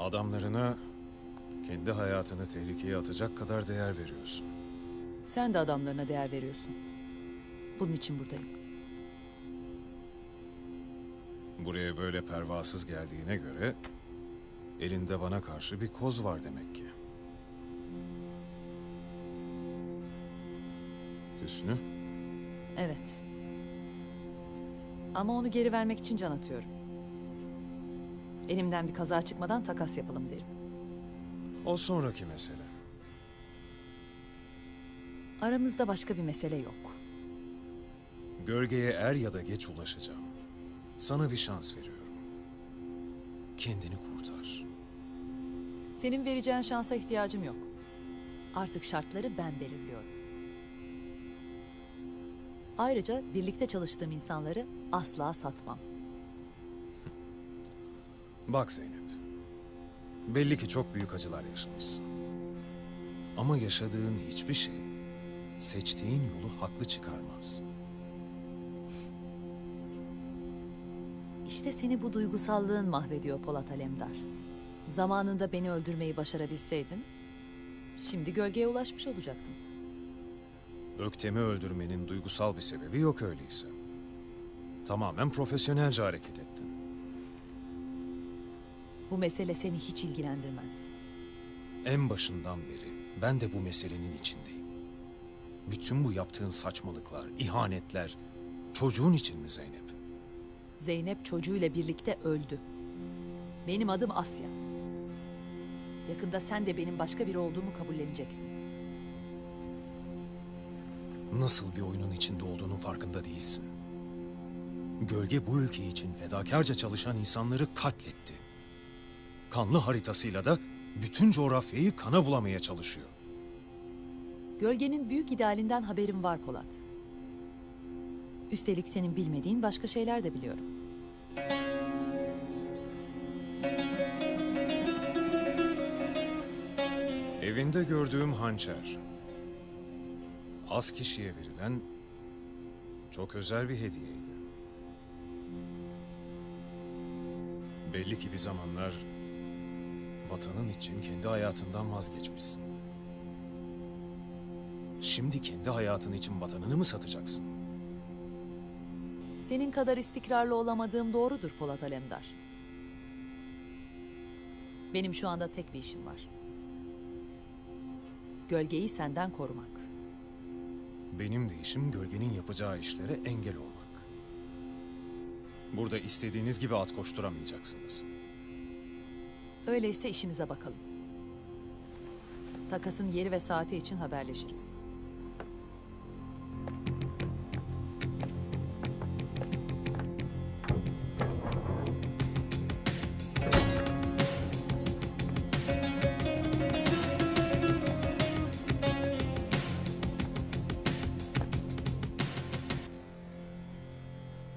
Adamlarına kendi hayatını tehlikeye atacak kadar değer veriyorsun. Sen de adamlarına değer veriyorsun. Bunun için buradayım. Buraya böyle pervasız geldiğine göre elinde bana karşı bir koz var demek ki. Hüsnü, Evet. Ama onu geri vermek için can atıyorum. Elimden bir kaza çıkmadan takas yapalım derim. o sonraki mesele. Aramızda başka bir mesele yok. Gölgeye er ya da geç ulaşacağım. Sana bir şans veriyorum. Kendini kurtar. Senin vereceğin şansa ihtiyacım yok. Artık şartları ben belirliyorum. Ayrıca birlikte çalıştığım insanları asla satmam. Bak Zeynep. Belli ki çok büyük acılar yaşamışsın. Ama yaşadığın hiçbir şey seçtiğin yolu haklı çıkarmaz. İşte seni bu duygusallığın mahvediyor Polat Alemdar. Zamanında beni öldürmeyi başarabilseydin, şimdi gölgeye ulaşmış olacaktın. Öktem'i öldürmenin duygusal bir sebebi yok öyleyse. Tamamen profesyonelce hareket ettin. Bu mesele seni hiç ilgilendirmez. En başından beri ben de bu meselenin içindeyim. Bütün bu yaptığın saçmalıklar, ihanetler çocuğun için mi Zeynep? Zeynep çocuğuyla birlikte öldü. Benim adım Asya. Yakında sen de benim başka biri olduğumu kabulleneceksin. Nasıl bir oyunun içinde olduğunun farkında değilsin. Gölge bu ülke için fedakarca çalışan insanları katletti. Kanlı haritasıyla da bütün coğrafyayı kana bulamaya çalışıyor. Gölgenin büyük idealinden haberim var Polat. Üstelik senin bilmediğin başka şeyler de biliyorum. Evinde gördüğüm hançer. Az kişiye verilen çok özel bir hediyeydi. Belli ki bir zamanlar vatanın için kendi hayatından vazgeçmişsin. Şimdi kendi hayatın için vatanını mı satacaksın? Senin kadar istikrarlı olamadığım doğrudur Polat Alemdar. Benim şu anda tek bir işim var. Gölgeyi senden korumak. Benim de işim gölgenin yapacağı işlere engel olmak. Burada istediğiniz gibi at koşturamayacaksınız. Öyleyse işimize bakalım. Takasın yeri ve saati için haberleşiriz.